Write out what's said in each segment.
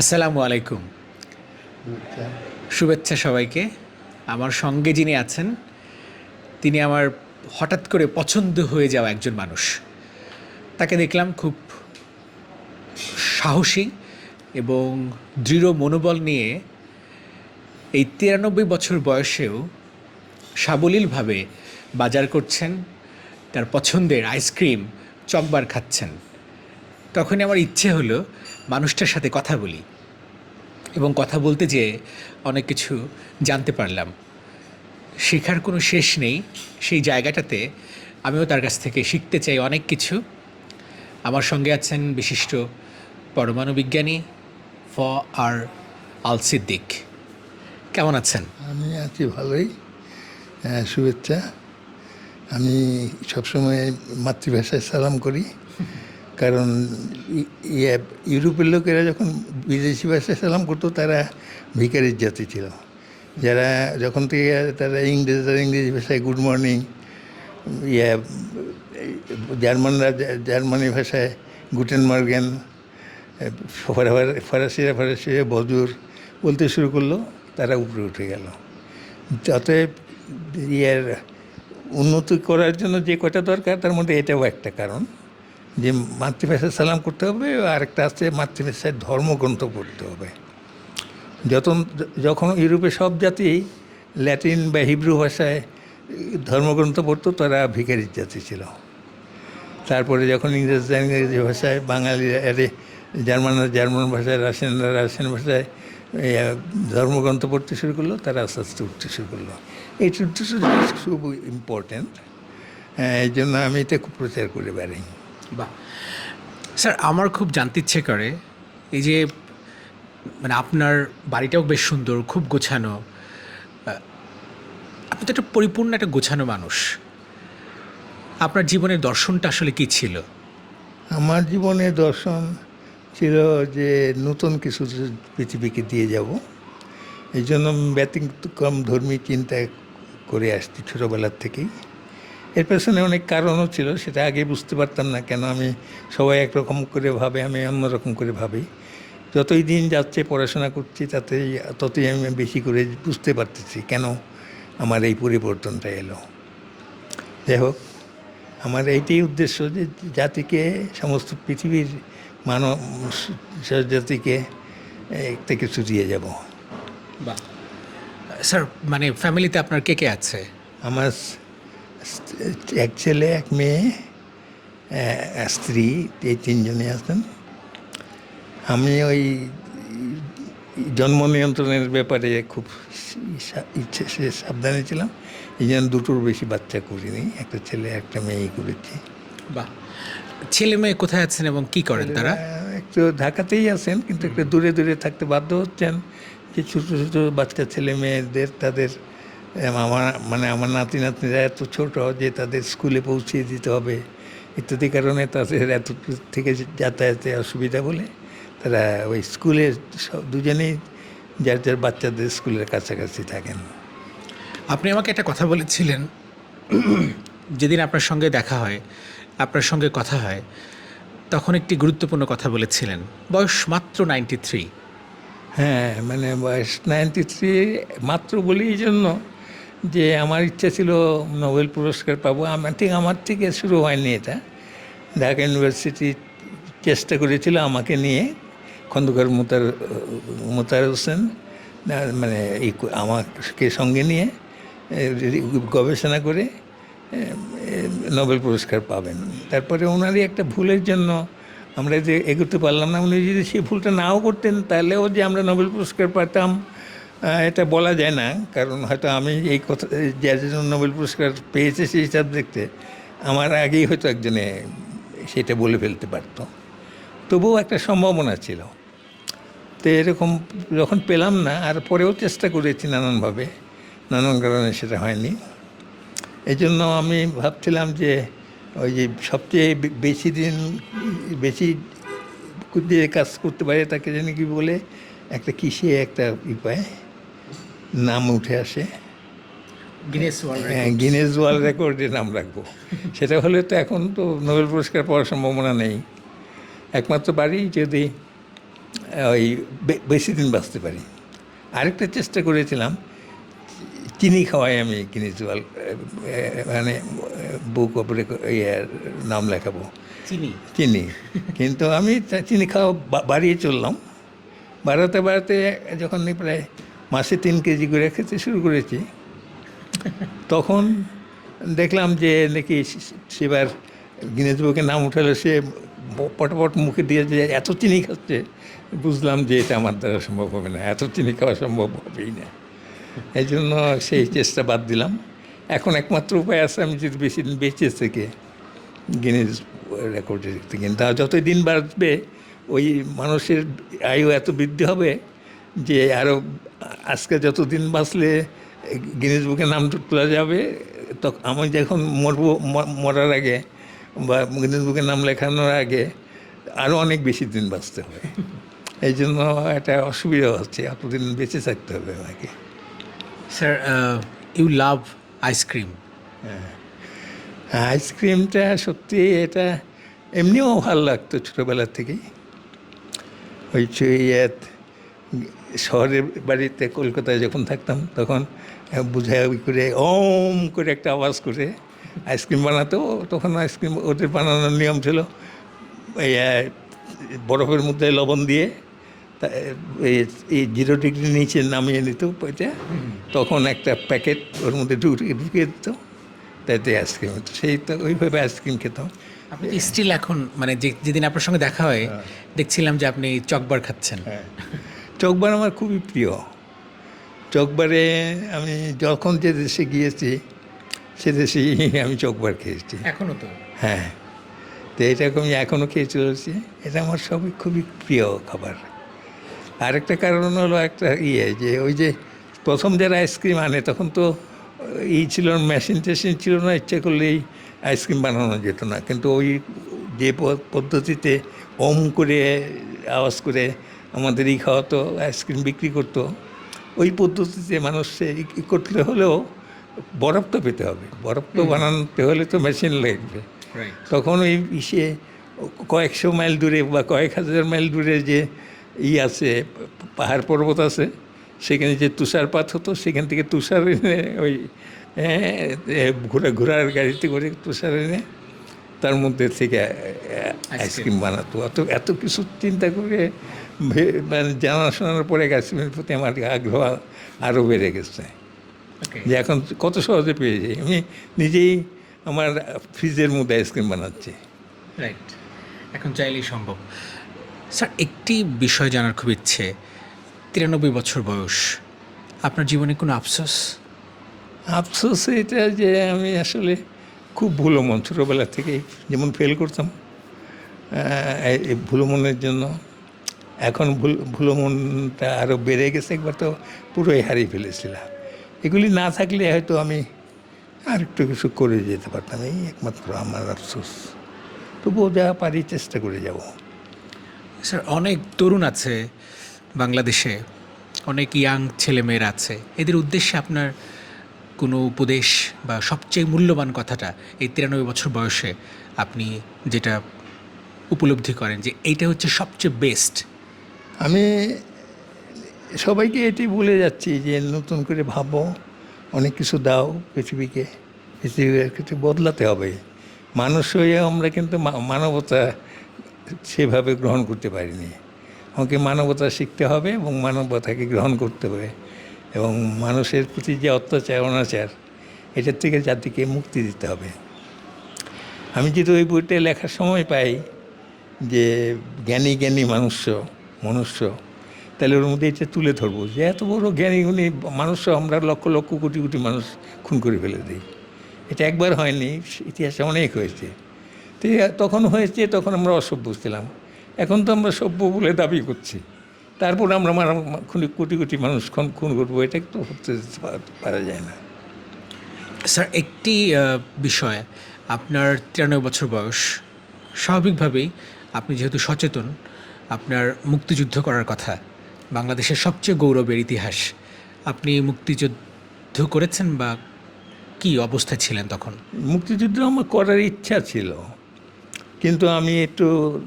আসসালামু আলাইকুম। শুভেচ্ছা সবাইকে। আমার সঙ্গে যিনি আছেন, তিনি আমার হঠাৎ করে পছন্দ হয়ে যাওয়া একজন মানুষ। তাকে দেখলাম খুব সাহসী এবং দৃঢ় মনোবল নিয়ে এই তিরানব্বই বছর বয়সেও সাবলীলভাবে বাজার করছেন, তার পছন্দের আইসক্রিম চকবার খাচ্ছেন। তখনই আমার ইচ্ছে হলো মানুষটার সাথে কথা বলি এবং কথা বলতে যেয়ে অনেক কিছু জানতে পারলাম। শেখার কোনো শেষ নেই সেই জায়গাটাতে আমিও তার কাছ থেকে শিখতে চাই অনেক কিছু। আমার সঙ্গে আছেন বিশিষ্ট পরমাণু বিজ্ঞানী ফ আর আল সিদ্দিক কেমন আছেন? আমি আছি ভালোই হ্যাঁ, শুভেচ্ছা। আমি সবসময় মাতৃভাষায় সালাম করি। কারণ ইয়ে ইউরোপের লোকেরা যখন বিদেশি ভাষায় সালাম করতো, তারা ভিকারির জাতি ছিল। যারা যখন থেকে তারা ইংরেজ আর ইংরেজি ভাষায় গুড মর্নিং ইয়ে জার্মানরা জার্মানি ভাষায় গুটেন মর্গেন ফরাসিরা ফরাসিরা বজুর বলতে শুরু করল, তারা উপরে উঠে গেল। অতএব ইয়ার উন্নতি করার জন্য যে কটা দরকার, তার মধ্যে এটাও একটা কারণ। যে মাতৃভাষায় সালাম করতে হবে আর একটা আছে মাতৃভাষায় ধর্মগ্রন্থ পড়তে হবে। যত যখন ইউরোপে সব জাতি ল্যাটিন বা হিব্রু ভাষায় ধর্মগ্রন্থ পড়তো, তারা ভিখারির জাতি ছিল। তারপরে যখন ইংরেজরা ইংরেজি ভাষায় বাঙালিরা আরে জার্মানরা জার্মান ভাষায় রাশিয়ানরা রাশিয়ান ভাষায় ধর্মগ্রন্থ পড়তে শুরু করল, তারা আস্তে আস্তে উঠতে শুরু করল। এই ট্রেডিশন খুব ইম্পর্ট্যান্ট এই জন্য আমি এটা খুব প্রচার করে বেড়াই। বাহ। স্যার, আমার খুব জানতে ইচ্ছে করে এই যে মানে আপনার বাড়িটাও বেশ সুন্দর, খুব গোছানো। আপনি তো একটা পরিপূর্ণ একটা গোছানো মানুষ। আপনার জীবনের দর্শনটা আসলে কি ছিল? আমার জীবনের দর্শন ছিল যে, নতুন কিছু পৃথিবীকে দিয়ে যাব। এই জন্য ব্যতিক্রম ধর্মী চিন্তা করে আসছি ছোটোবেলার থেকেই। এর পেছনে অনেক কারণও ছিল সেটা আগে বুঝতে পারতাম না কেন আমি সবাই একরকম করে ভাবে আমি অন্যরকম করে ভাবি। যতই দিন যাচ্ছে পড়াশোনা করছি তাতেই ততই আমি বেশি করে বুঝতে পারতেছি কেন আমার এই পরিবর্তনটা এলো। যাই হোক আমার এইটাই উদ্দেশ্য যে জাতিকে সমস্ত পৃথিবীর মানব জাতিকে একটা কিছু দিয়ে যাব। বাহ। স্যার মানে ফ্যামিলিতে আপনার কে কে আছে? আমার এক ছেলে এক মেয়ে স্ত্রী এই তিনজনে আছেন। আমি ওই জন্ম নিয়ন্ত্রণের ব্যাপারে খুব ইচ্ছে সে সাবধানে ছিলাম। এই জন্য দুটোর বেশি বাচ্চা করিনি। একটা ছেলে একটা মেয়েই করেছি। বাহ। ছেলে মেয়ে কোথায় আছেন এবং কি করেন তারা? একটু ঢাকাতেই আছেন কিন্তু একটু দূরে দূরে থাকতে বাধ্য হচ্ছেন। যে ছোটো ছোটো বাচ্চা ছেলে মেয়েদের তাদের আমার মানে আমার নাতি নাতনিরা এত ছোট যে তাদের স্কুলে পৌঁছিয়ে দিতে হবে। ইত্যাদি কারণে তাদের এত থেকে যাতায়াতে অসুবিধা বলে তারা ওই স্কুলে সব দুজনেই যার যার বাচ্চাদের স্কুলের কাছাকাছি থাকেন। আপনি আমাকে একটা কথা বলেছিলেন যেদিন আপনার সঙ্গে দেখা হয় আপনার সঙ্গে কথা হয় তখন একটি গুরুত্বপূর্ণ কথা বলেছিলেন বয়স মাত্র নাইনটি থ্রি হ্যাঁ মানে বয়স নাইনটি থ্রি মাত্র বলি এই জন্য। যে আমার ইচ্ছা ছিল নোবেল পুরস্কার পাবো। আমার ঠিক আমার থেকে শুরু হয়নি এটা। ঢাকা ইউনিভার্সিটি চেষ্টা করেছিল আমাকে নিয়ে। খন্দকার মোতার মোতার হোসেন মানে আমাকে সঙ্গে নিয়ে গবেষণা করে নোবেল পুরস্কার পাবেন। তারপরে ওনারই একটা ভুলের জন্য আমরা যে এগোতে পারলাম না, উনি যদি সেই ভুলটা নাও করতেন, তাহলেও যে আমরা নোবেল পুরস্কার পাতাম এটা বলা যায় না, কারণ হয়তো আমি এই কথা জন্য নোবেল পুরস্কার পেয়েছে সেই হিসাব দেখতে। আমার আগেই হয়তো একজনে সেটা বলে ফেলতে পারতো। তবুও একটা সম্ভাবনা ছিল। তো এরকম যখন পেলাম না, আর পরেও চেষ্টা করেছি নানানভাবে। নানান কারণে সেটা হয়নি। এই জন্য আমি ভাবছিলাম যে ওই যে সবচেয়ে বেশি দিন, বেশি যে কাজ করতে পারে তাকে জানি কি বলে, একটা কিসে একটা ই পায় নাম উঠে আসে। গিনেস হ্যাঁ গিনেস ওয়ার্ল্ড রেকর্ডে নাম রাখব। সেটা হলে তো এখন তো নোবেল পুরস্কার পাওয়ার সম্ভাবনা নেই। একমাত্র বাড়ি যদি ওই বেশি দিন বাঁচতে পারি। আরেকটা চেষ্টা করেছিলাম চিনি খাওয়াই আমি কিনেছি মানে বুক ওপরে ইয়ে নাম লেখাবো। চিনি? চিনি। কিন্তু আমি চিনি খাওয়া বাড়িয়ে চললাম। বাড়াতে বাড়াতে যখন প্রায় মাসে তিন কেজি করে খেতে শুরু করেছি। তখন দেখলাম যে নাকি সেবার গিনেজ বুকে নাম উঠালো, সে পটপট মুখে দিয়ে যে এত চিনি খাচ্ছে, বুঝলাম যে এটা আমার দ্বারা সম্ভব হবে না, এত চিনি খাওয়া সম্ভব হবেই না। এই জন্য সেই চেষ্টা বাদ দিলাম। এখন একমাত্র উপায় আছে আমি যদি বেশি দিন বেঁচে থেকে গিনেজ রেকর্ডে দেখতে কিন্তু যতই দিন বাড়বে ওই মানুষের আয়ু এত বৃদ্ধি হবে যে আরও আজকে যত দিন বাঁচলে গিনেজ বুকে নাম তোলা যাবে তখন আমি যখন মরবো মরার আগে বা গিনেজ বুকে নাম লেখানোর আগে আরও অনেক বেশি দিন বাঁচতে হবে। এই জন্য একটা অসুবিধা হচ্ছে এতদিন বেঁচে থাকতে হবে আমাকে। স্যার ইউ লাভ আইসক্রিম হ্যাঁ। আইসক্রিমটা সত্যি এটা এমনিও ভালো লাগতো ছোটোবেলার থেকেই। ওই চ- ইয়ে শহরের বাড়িতে কলকাতায় যখন থাকতাম তখন বুঝাই করে ওম করে একটা আওয়াজ করে আইসক্রিম বানাতো। তখন আইসক্রিম ওদের বানানোর নিয়ম ছিল এই বরফের মধ্যে লবণ দিয়ে এই- জিরো ডিগ্রি নিচে নামিয়ে নিত ওইটা। তখন একটা প্যাকেট ওর মধ্যে ঢুকে ঢুকিয়ে দিত তাতে আইসক্রিম হতো। সেই তো ওইভাবে আইসক্রিম খেতাম। আপনি স্টিল এখন মানে যে যেদিন আপনার সঙ্গে দেখা হয় দেখছিলাম যে আপনি চকবার খাচ্ছেন। চকবার আমার খুবই প্রিয়। চকবারে আমি যখন যে দেশে গিয়েছি সে দেশেই আমি চকবার খেয়েছি। এখনও তো? হ্যাঁ। তো এটাকে আমি এখনও খেয়ে চলেছি। এটা আমার সবই খুবই প্রিয় খাবার। আরেকটা কারণ হলো একটা ইয়ে যে ওই যে প্রথম যারা আইসক্রিম আনে তখন তো ই ছিল না, মেশিন টেশিন ছিল না ইচ্ছে করলেই আইসক্রিম বানানো যেত না। কিন্তু ওই যে পদ্ধতিতে ওম করে আওয়াজ করে আমাদের এই খাওয়াতো আইসক্রিম বিক্রি করতো ওই পদ্ধতিতে মানুষ করতে হলেও বরফ তো পেতে হবে। বরফ তো বানাতে হলে তো মেশিন লাগবে। তখন ওই ইসে কয়েকশো মাইল দূরে বা কয়েক হাজার মাইল দূরে যে ই আছে পাহাড় পর্বত আছে সেখানে যে তুষারপাত হতো সেখান থেকে তুষার এনে ওই ঘোরা ঘোড়ার গাড়িতে করে তুষার এনে তার মধ্যে থেকে আইসক্রিম বানাতো। এত এত কিছু চিন্তা করে জানাশোনার পরে আইসক্রিমের প্রতি আমার আগ্রহ আরও বেড়ে গেছে। যে এখন কত সহজে পেয়ে যাই। আমি নিজেই আমার ফ্রিজের মধ্যে আইসক্রিম বানাচ্ছি। রাইট এখন চাইলেই সম্ভব। স্যার একটি বিষয় জানার খুব ইচ্ছে। তিরানব্বই বছর বয়স। আপনার জীবনে কোনো আফসোস? আফসোস এটা যে আমি আসলে খুব ভুলো মন। ছোটোবেলা থেকেই যেমন ফেল করতাম এই ভুলো মনের জন্য এখন ভুল মনটা আরও বেড়ে গেছে, একবার তো পুরোই হারিয়ে ফেলেছিলাম। এগুলি না থাকলে হয়তো আমি আর একটু কিছু করে যেতে পারতাম, এই একমাত্র আমার আফসোস। তবুও যা পারি চেষ্টা করে যাব। স্যার, অনেক তরুণ আছে বাংলাদেশে, অনেক ইয়াং ছেলেমেয়েরা আছে। এদের উদ্দেশ্যে আপনার কোনো উপদেশ বা সবচেয়ে মূল্যবান কথাটা, এই তিরানব্বই বছর বয়সে আপনি যেটা উপলব্ধি করেন যে এইটা হচ্ছে সবচেয়ে বেস্ট আমি সবাইকে এটি বলে যাচ্ছি যে নতুন করে ভাবো, অনেক কিছু দাও পৃথিবীকে পৃথিবীর কিছু বদলাতে হবে। মানুষ হয়ে আমরা কিন্তু মানবতা সেভাবে গ্রহণ করতে পারিনি। আমাকে মানবতা শিখতে হবে এবং মানবতাকে গ্রহণ করতে হবে। এবং মানুষের প্রতি যে অত্যাচার, অনাচার, এটার থেকে জাতিকে মুক্তি দিতে হবে। আমি যদি ওই বইটা লেখার সময় পাই যে জ্ঞানী জ্ঞানী মনুষ্য মনুষ্য। তাহলে ওর মধ্যে এটা তুলে ধরবো যে এত বড় জ্ঞানী গুণী মানুষ আমরা লক্ষ লক্ষ কোটি কোটি মানুষ খুন করে ফেলে দিই। এটা একবার হয়নি, ইতিহাসে অনেক হয়েছে। তো তখন হয়েছে, তখন আমরা অসভ্য ছিলাম। এখন তো আমরা সভ্য বলে দাবি করছি। তারপর আমরা মারা- খুনি, কোটি কোটি মানুষ খুন খুন করব, এটা তো হতে পারা যায় না। স্যার, একটি বিষয়, আপনার তিরানব্বই বছর বয়স। স্বাভাবিকভাবেই আপনি যেহেতু সচেতন আপনার মুক্তিযুদ্ধ করার কথা। বাংলাদেশের সবচেয়ে গৌরবের ইতিহাস। আপনি মুক্তিযুদ্ধ করেছেন বা কি অবস্থায় ছিলেন তখন? মুক্তিযুদ্ধ আমার করার ইচ্ছা ছিল। কিন্তু আমি একটু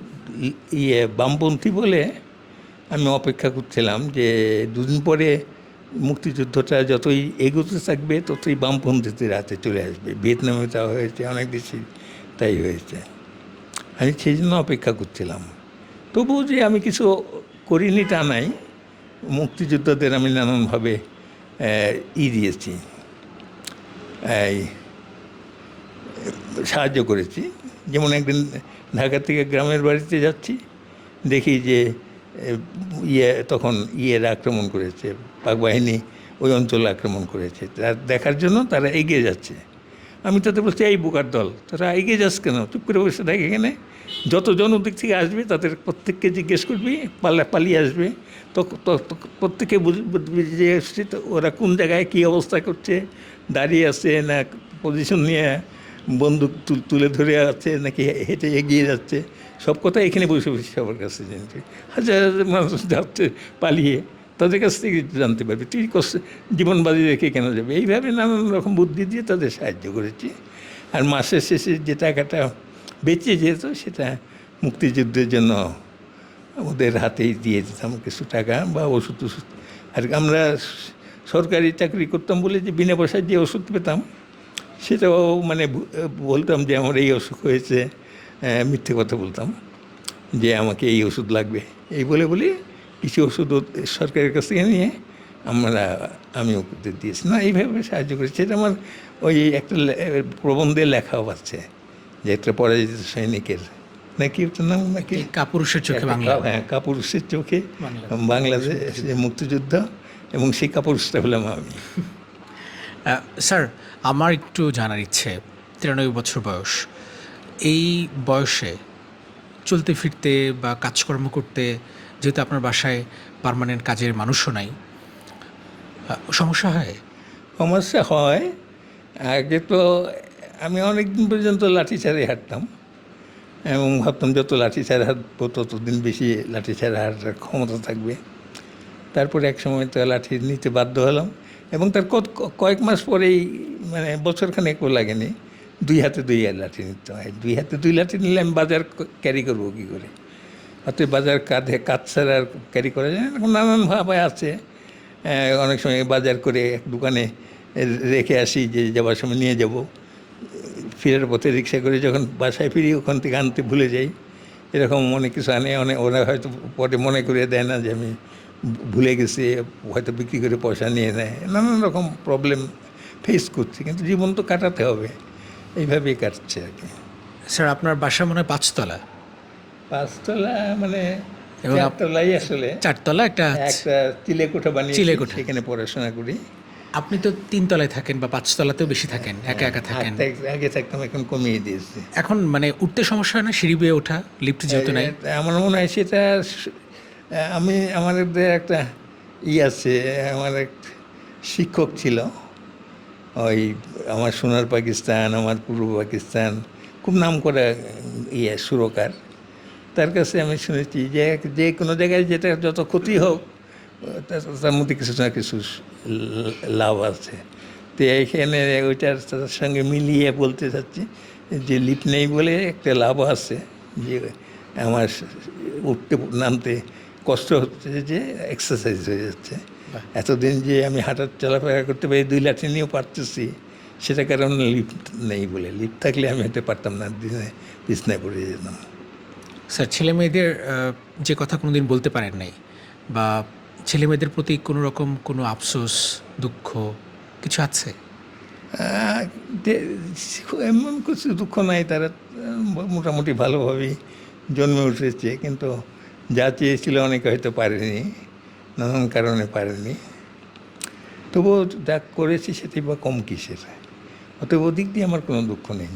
ইয়ে বামপন্থী বলে আমি অপেক্ষা করছিলাম যে দুদিন পরে মুক্তিযুদ্ধটা যতই এগোতে থাকবে, ততই বামপন্থীদের হাতে চলে আসবে। ভিয়েতনামে তা হয়েছে, অনেক দেশে তাই হয়েছে। আমি সেই জন্য অপেক্ষা করছিলাম। তবুও যে আমি কিছু করিনি তা নাই, মুক্তিযোদ্ধাদের আমি নানানভাবে ই দিয়েছি, এই, সাহায্য করেছি। যেমন একদিন ঢাকা থেকে গ্রামের বাড়িতে যাচ্ছি, দেখি যে ইয়ে তখন ইয়ের আক্রমণ করেছে, পাক বাহিনী ওই অঞ্চলে আক্রমণ করেছে। দেখার জন্য তারা এগিয়ে যাচ্ছে। আমি তাদের বলছি, এই বোকার দল, তারা এগিয়ে যাচ্ছে কেন? চুপ করে বসে থাকে এখানে। যতজন ওদিক থেকে আসবে, তাদের প্রত্যেককে জিজ্ঞেস করবি পাল্লা পালিয়ে আসবে। প্রত্যেকে বুঝ- বুঝবি যে তো, ওরা কোন জায়গায় কী অবস্থা করছে, দাঁড়িয়ে আছে না পজিশন নিয়ে বন্দুক তুল- ধরে আছে নাকি হেঁটে এগিয়ে যাচ্ছে? সব কথা এখানে বসে বসে সবার কাছে জানতে হাজার হাজার মানুষ যাচ্ছে পালিয়ে। তাদের কাছ থেকে জানতে পারবে। তুই জীবন বাজি রেখে কেন যাবে? এইভাবে নানান রকম বুদ্ধি দিয়ে তাদের সাহায্য করেছি। আর মাসের শেষে যে টাকাটা বেঁচে যেত, সেটা মুক্তিযুদ্ধের জন্য ওদের হাতেই দিয়ে দিতাম কিছু টাকা বা ওষুধ ওষুধ আর আমরা সরকারি চাকরি করতাম বলে যে বিনা পয়সায় যে ওষুধ পেতাম, সেটাও মানে বলতাম যে আমার এই অসুখ হয়েছে মিথ্যে কথা বলতাম যে আমাকে এই ওষুধ লাগবে। এই বলে বলে কিছু ওষুধ সরকারের কাছ থেকে নিয়ে আমরা আমি ওদের দিয়েছি। না এইভাবে সাহায্য করেছি। সেটা আমার ওই একটা প্রবন্ধে লেখাও আছে যে একটা পরাজিত সৈনিকের। নাকি ওটার নাম নাকি? কাপুরুষের চোখে বাংলা। হ্যাঁ কাপুরুষের চোখে বাংলা। বাংলাদেশ মুক্তিযুদ্ধ এবং সেই কাপুরুষটা হলাম আমি। স্যার আমার একটু জানার ইচ্ছে তিরানব্বই বছর বয়স। এই বয়সে চলতে ফিরতে বা কাজকর্ম করতে যেহেতু আপনার বাসায় পার্মানেন্ট কাজের মানুষও নাই সমস্যা হয়? সমস্যা হয়। আগে তো আমি অনেক দিন পর্যন্ত লাঠি ছাড়াই হাঁটতাম এবং ভাবতাম যত লাঠি ছাড়া হাঁটবো, ততদিন বেশি লাঠি ছাড়া হাঁটার ক্ষমতা থাকবে। তারপরে এক সময় তো লাঠি নিতে বাধ্য হলাম এবং তার কত- কয়েক মাস পরেই মানে বছরখানেকও লাগেনি। দুই হাতে দুই লাঠি নিতে হয়। দুই হাতে দুই লাঠি নিলে আমি বাজার ক্যারি করব কী করে? অতএব বাজার কাঁধে কাজ ছাড়া আর ক্যারি করা যায় এরকম নানানভাবে আছে। অনেক সময় বাজার করে এক দোকানে রেখে আসি যে যাবার সময় নিয়ে যাব। ফেরার পথে রিক্সা করে যখন বাসায় ফিরি, ওখান থেকে আনতে ভুলে যাই। এরকম অনেক কিছু আনে অনেক ওরা হয়তো পরে মনে করে দেয় না যে আমি ভুলে গেছি, হয়তো বিক্রি করে পয়সা নিয়ে নেয়। নানান রকম প্রবলেম ফেস করছি, কিন্তু জীবন তো কাটাতে হবে। এইভাবেই কাটছে আর কি। স্যার আপনার বাসা মনে হয় পাঁচতলা। পাঁচতলা মানে চারতলাই আসলে। চারতলা একটা একটা চিলেকোঠা বানিয়ে চিলেকোঠা। সেখানে পড়াশোনা করি। আপনি তো তিনতলায় থাকেন বা পাঁচতলাতেও বেশি থাকেন একা একা থাকেন। আগে- আগে থাকতাম এখন কমিয়ে দিয়েছি। এখন মানে উঠতে সমস্যা হয় না সিঁড়ি বেয়ে ওঠা লিফট যেহেতু নাই? আমার মনে হয় সেটা আমি আমাদের একটা ই আছে আমার এক শিক্ষক ছিল। ওই আমার সোনার পাকিস্তান আমার পূর্ব পাকিস্তান খুব নাম করা ইয়ে সুরকার। তার কাছে আমি শুনেছি যে যে কোনো জায়গায় যেটা যত ক্ষতি হোক তার মধ্যে কিছু না কিছু লাভ আছে। তো এইখানে ওইটার সঙ্গে মিলিয়ে বলতে চাচ্ছি যে লিপ নেই বলে একটা লাভ আছে যে আমার উঠতে নামতে কষ্ট হচ্ছে যে এক্সারসাইজ হয়ে যাচ্ছে। এতদিন যে আমি হাঁটার চলাফেরা করতে পারি দুই লাঠি নিয়েও পারতেছি সেটা কারণ লিফট নেই বলে। লিফ্ট থাকলে আমি হেঁটে পারতাম না দিনে বিছনায় পড়ে যেতাম। স্যার ছেলে মেয়েদের যে কথা কোনোদিন বলতে পারেন নাই বা ছেলে মেয়েদের প্রতি কোনো রকম কোনো আফসোস, দুঃখ কিছু আছে? এমন কিছু দুঃখ নাই, তারা মোটামুটি ভালোভাবেই জন্মে উঠেছে, কিন্তু যা চেয়েছিল অনেকে হয়তো পারেনি, নানান কারণে পারেনি। তবুও যা করেছি সেটি বা কম কিসের? অতএব ওদিক দিয়ে আমার কোনো দুঃখ নেই।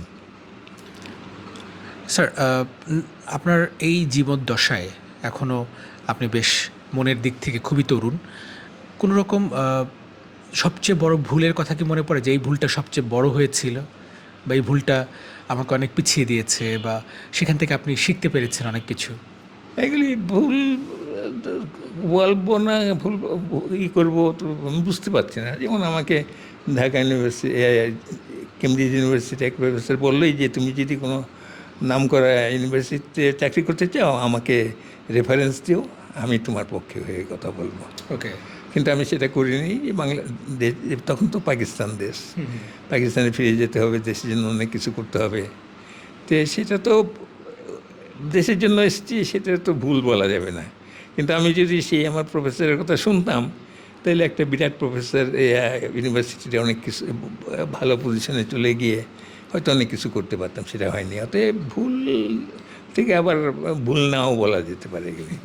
স্যার আপনার এই জীবদ্দশায় এখনও আপনি বেশ মনের দিক থেকে খুবই তরুণ। কোনো রকম সবচেয়ে বড় ভুলের কথা কি মনে পড়ে যে এই ভুলটা সবচেয়ে বড় হয়েছিল? বা এই ভুলটা আমাকে অনেক পিছিয়ে দিয়েছে বা সেখান থেকে আপনি শিখতে পেরেছেন অনেক কিছু? এগুলি ভুল, বলব না, ভুল, ই করব তো আমি বুঝতে পারছি না। যেমন আমাকে ঢাকা ইউনিভার্সিটি কেমব্রিজ ইউনিভার্সিটি এক প্রফেসর বললোই যে তুমি যদি কোনো নাম করা ইউনিভার্সিটিতে চাকরি করতে চাও আমাকে রেফারেন্স দিও আমি তোমার পক্ষে হয়ে কথা বলব। ওকে। কিন্তু আমি সেটা করিনি এই বাংলা দেশ তখন তো পাকিস্তান দেশ। পাকিস্তানে ফিরে যেতে হবে দেশের জন্য অনেক কিছু করতে হবে। তো সেটা তো দেশের জন্য এসেছি সেটা তো ভুল বলা যাবে না। কিন্তু আমি যদি সেই আমার প্রফেসরের কথা শুনতাম তাহলে একটা বিরাট প্রফেসর ইউনিভার্সিটিতে অনেক কিছু ভালো পজিশনে চলে গিয়ে হয়তো অনেক কিছু করতে পারতাম সেটা হয়নি। অতএব ভুল থেকে আবার ভুল নাও বলা যেতে পারে এগুলি।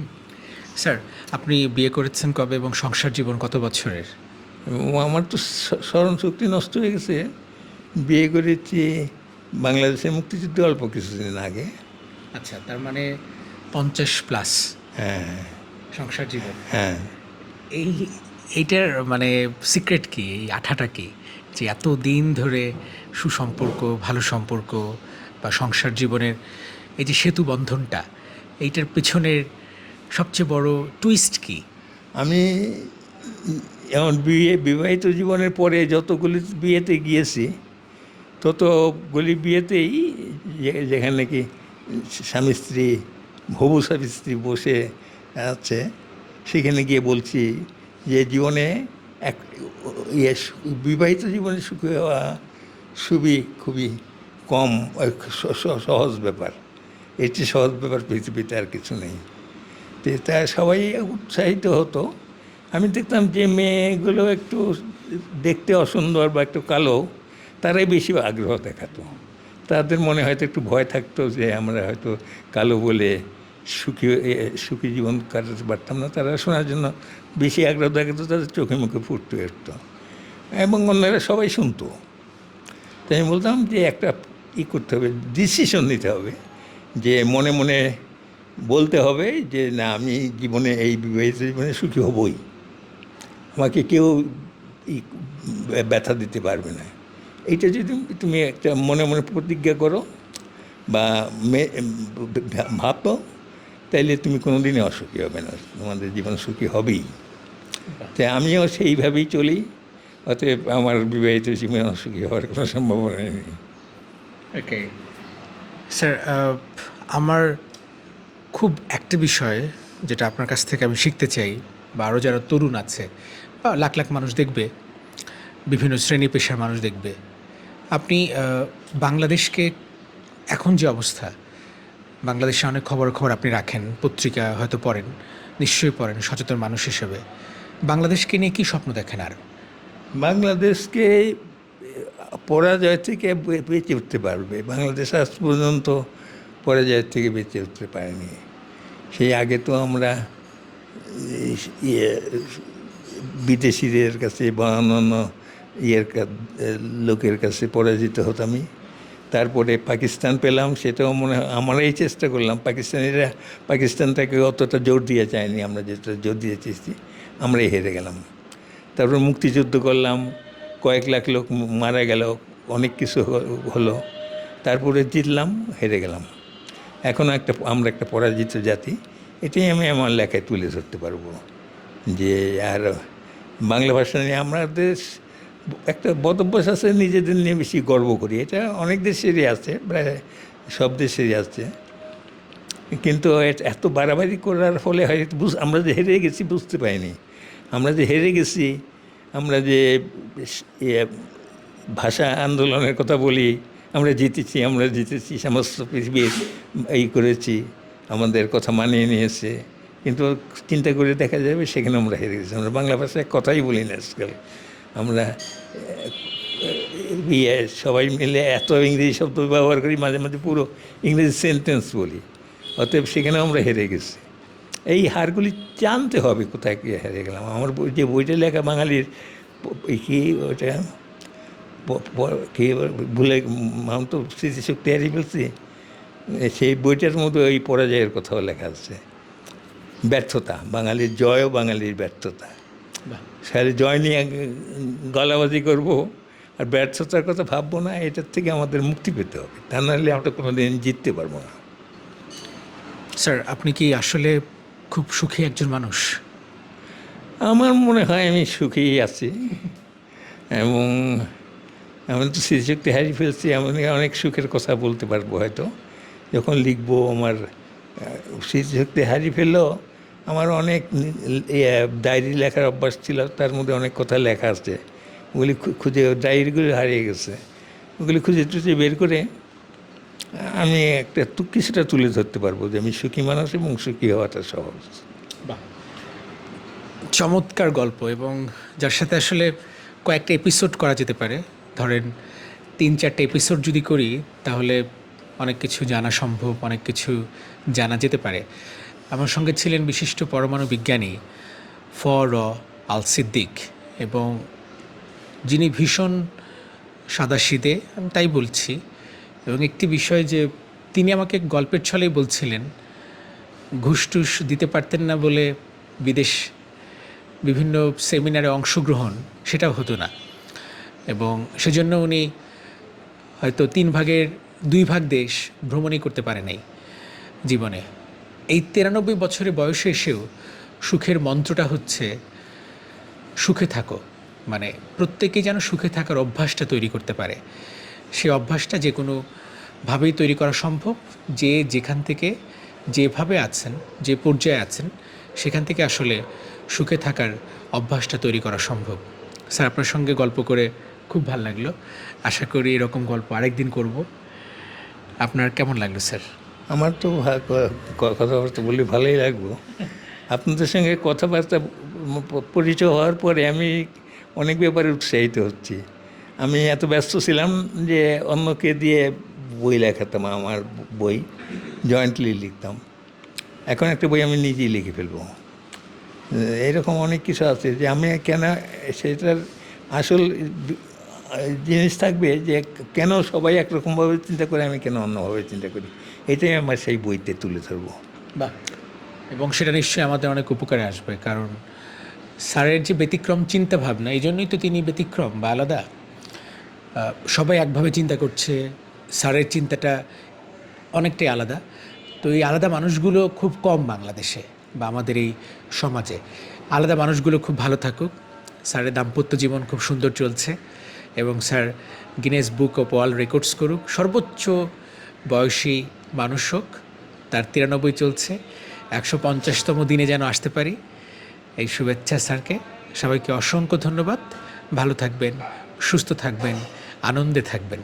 স্যার আপনি বিয়ে করেছেন কবে এবং সংসার জীবন কত বছরের? আমার তো স্মরণ শক্তি নষ্ট হয়ে গেছে। বিয়ে করেছি বাংলাদেশের মুক্তিযুদ্ধ অল্প কিছুদিন আগে। আচ্ছা তার মানে পঞ্চাশ প্লাস হ্যাঁ। সংসার জীবন। হ্যাঁ। এই এইটার মানে সিক্রেট কি? এই আঠাটা কি? যে এত দিন ধরে সুসম্পর্ক, ভালো সম্পর্ক বা সংসার জীবনের এই যে সেতু বন্ধনটা, এইটার পেছনের সবচেয়ে বড় টুইস্ট কি? আমি এমন বিয়ে, বিবাহিত জীবনের পরে যতগুলি বিয়েতে গিয়েছি, ততগুলি বিয়েতেই যেখানে কি স্বামী স্ত্রী, ভবু স্বামী স্ত্রী বসে আছে, সেখানে গিয়ে বলছি যে জীবনে এক ইয়ে বিবাহিত জীবনে সুখী হওয়া খুবই খুবই কম সহজ ব্যাপার। চেয়ে সহজ ব্যাপার, পৃথিবীতে আর কিছু নেই। তো, তা সবাই উৎসাহিত হতো। আমি দেখতাম যে মেয়েগুলো একটু দেখতে অসুন্দর বা একটু কালো, তারাই বেশি আগ্রহ দেখাতো। তাদের মনে হয়তো একটু ভয় থাকতো যে আমরা হয়তো কালো বলে সুখী সুখী জীবন কাটাতে পারতাম না। তারা শোনার জন্য বেশি আগ্রহ দেখাতো, তাদের চোখে মুখে ফুটতে এরতো এবং অন্যরা সবাই শুনতো। তাই আমি বলতাম যে একটা ই করতে হবে ডিসিশন নিতে হবে। যে মনে মনে বলতে হবে যে, না, আমি জীবনে এই বিবাহিত জীবনে সুখী হবই। আমাকে কেউ ব্যথা দিতে পারবে না। এইটা যদি তুমি একটা মনে মনে প্রতিজ্ঞা করো বা ভাবো তাইলে তুমি কোনো দিনই অসুখী হবে না, তোমাদের জীবন সুখী হবেই। তাই আমিও সেইভাবেই চলি, অতএব আমার বিবাহিত জীবনে অসুখী হওয়ার কোনো সম্ভাবনা নেই। ওকে স্যার আমার খুব একটা বিষয় যেটা আপনার কাছ থেকে আমি শিখতে চাই, বা আরও যারা তরুণ আছে, বা লাখ লাখ মানুষ দেখবে, বিভিন্ন শ্রেণি পেশার মানুষ দেখবে, আপনি বাংলাদেশকে এখন যে অবস্থা বাংলাদেশে অনেক খবর খবর আপনি রাখেন, পত্রিকা হয়তো পড়েন, নিশ্চয়ই পড়েন, সচেতন মানুষ হিসেবে। বাংলাদেশকে নিয়ে কী স্বপ্ন দেখেন আর? বাংলাদেশকে পরাজয় থেকে বেঁচে উঠতে পারবে। বাংলাদেশ আজ পর্যন্ত পরাজয় থেকে বেঁচে উঠতে পারেনি। সেই আগে তো আমরা ইয়ে বিদেশিদের কাছে বা অন্যান্য ইয়ের লোকের কাছে পরাজিত হতামই। তারপরে পাকিস্তান পেলাম, সেটাও মনে হয়, আমরাই চেষ্টা করলাম। পাকিস্তানিরা, পাকিস্তানটাকে অতটা জোর দিয়ে চায়নি, আমরা যেটা জোর দিয়ে চেয়েছি, আমরাই হেরে গেলাম। তারপর মুক্তিযুদ্ধ করলাম, কয়েক লাখ লোক মারা গেল, অনেক কিছু হলো। তারপরে জিতলাম, হেরে গেলাম। এখন একটা, আমরা একটা পরাজিত জাতি, এটাই আমি আমার লেখায় তুলে ধরতে পারব। যে আর বাংলা ভাষা নিয়ে আমাদের একটা বদভ্যাস আছে, নিজেদের নিয়ে বেশি গর্ব করি। এটা অনেক দেশেরই আছে, প্রায় সব দেশেরই আছে। কিন্তু এত- বাড়াবাড়ি করার ফলে হয়তো বুঝ- আমরা যে হেরে গেছি বুঝতে পারিনি। আমরা যে হেরে গেছি, আমরা যে ভাষা আন্দোলনের কথা বলি, আমরা জিতেছি আমরা জিতেছি, সমস্ত পৃথিবীর এই করেছি, আমাদের কথা মানিয়ে নিয়েছে। কিন্তু চিন্তা করে দেখা যাবে সেখানে আমরা হেরে গেছি। আমরা বাংলা ভাষায় কথাই বলি না আজকাল। আমরা ইয়ে সবাই মিলে এত ইংরেজি শব্দ ব্যবহার করি, মাঝে মাঝে পুরো ইংরেজি সেন্টেন্স বলি। অতএব সেখানেও আমরা হেরে গেছি। এই হারগুলি জানতে হবে কোথায় গিয়ে হেরে গেলাম। আমার যে বইটা লেখা বাঙালির কি ওটা কি ভুলে আমি তো স্মৃতিশক্তি হারিয়ে ফেলছি সেই বইটার মধ্যে ওই পরাজয়ের কথাও লেখা আছে। ব্যর্থতা, বাঙালির জয় ও বাঙালির ব্যর্থতা। বাহ সারে জয় নিয়ে গলাবাজি করব আর ব্যর্থতার কথা ভাববো না এটার থেকে আমাদের মুক্তি পেতে হবে। তা নাহলে আমরা কোনো দিন জিততে পারব না। স্যার আপনি কি আসলে খুব সুখী একজন মানুষ? আমার মনে হয় আমি সুখেই আছি। এবং আমি তো স্মৃতিশক্তি হারিয়ে ফেলছি আমি অনেক সুখের কথা বলতে পারব হয়তো। যখন লিখব আমার স্মৃতিশক্তি হারিয়ে ফেললেও আমার অনেক ডায়েরি লেখার অভ্যাস ছিল, তার মধ্যে অনেক কথা লেখা আছে। ওগুলি খুঁজে, ডায়েরিগুলি হারিয়ে গেছে। ওগুলি খুঁজে টুজে বের করে আমি একটা কিছুটা তুলে ধরতে পারব যে আমি সুখী মানুষ এবং সুখী হওয়াটা সহজ। চমৎকার গল্প এবং যার সাথে আসলে কয়েকটা এপিসোড করা যেতে পারে। ধরেন, তিন, চারটে এপিসোড যদি করি, তাহলে অনেক কিছু জানা সম্ভব, অনেক কিছু জানা যেতে পারে। আমার সঙ্গে ছিলেন বিশিষ্ট পরমাণু বিজ্ঞানী ফ র আল সিদ্দিক এবং যিনি ভীষণ সাদাশিদে আমি তাই বলছি, এবং একটি বিষয় যে তিনি আমাকে গল্পের ছলেই বলছিলেন ঘুষটুস দিতে পারতেন না বলে বিদেশ বিভিন্ন সেমিনারে অংশগ্রহণ, সেটাও হতো না। এবং সেজন্য উনি হয়তো তিন ভাগের দুই ভাগ দেশ ভ্রমণই করতে পারে নাই জীবনে। এই তিরানব্বই বছরের বয়সে এসেও সুখের মন্ত্রটা হচ্ছে, সুখে থাকো। মানে প্রত্যেকেই যেন সুখে থাকার অভ্যাসটা তৈরি করতে পারে। সেই অভ্যাসটা যে কোনো ভাবেই তৈরি করা সম্ভব। যে যেখান থেকে যেভাবে আছেন, যে পর্যায়ে আছেন, সেখান থেকে আসলে সুখে থাকার অভ্যাসটা তৈরি করা সম্ভব। স্যার, আপনার সঙ্গে গল্প করে খুব ভালো লাগল। আশা করি এরকম গল্প আরেকদিন করব। আপনার কেমন লাগল, স্যার? আমার তো কথাবার্তা বললে ভালোই লাগবো। আপনাদের সঙ্গে কথাবার্তা পরিচয় হওয়ার পরে আমি অনেক ব্যাপারে উৎসাহিত হচ্ছি। আমি এত ব্যস্ত ছিলাম যে অন্যকে দিয়ে বই লেখাতাম, আমার বই জয়েন্টলি লিখতাম। এখন একটা বই আমি নিজেই লিখে ফেলব। এরকম অনেক কিছু আছে যে আমি কেন সেটার আসল জিনিস থাকবে যে কেন সবাই একরকমভাবে চিন্তা করে, আমি কেন অন্যভাবে চিন্তা করি? এটাই আমার সেই বইতে তুলে ধরবো। বাহ। এবং সেটা নিশ্চয়ই আমাদের অনেক উপকারে আসবে, কারণ স্যারের যে ব্যতিক্রম চিন্তা ভাবনা এই জন্যই তো তিনি ব্যতিক্রম বা আলাদা। সবাই একভাবে চিন্তা করছে, স্যারের চিন্তাটা অনেকটাই আলাদা। তো এই আলাদা মানুষগুলো খুব কম বাংলাদেশে বা আমাদের এই সমাজে। আলাদা মানুষগুলো খুব ভালো থাকুক। স্যারের দাম্পত্য জীবন খুব সুন্দর চলছে এবং sir Guinness book of world records করুক। সর্বোচ্চ বয়সী মানুষ হোক, তার তিরানব্বই চলছে। একশো পঞ্চাশতম দিনে যেন আসতে পারি। এই শুভেচ্ছা স্যারকে। সবাইকে অসংখ্য ধন্যবাদ। ভালো থাকবেন, সুস্থ থাকবেন, আনন্দে থাকবেন।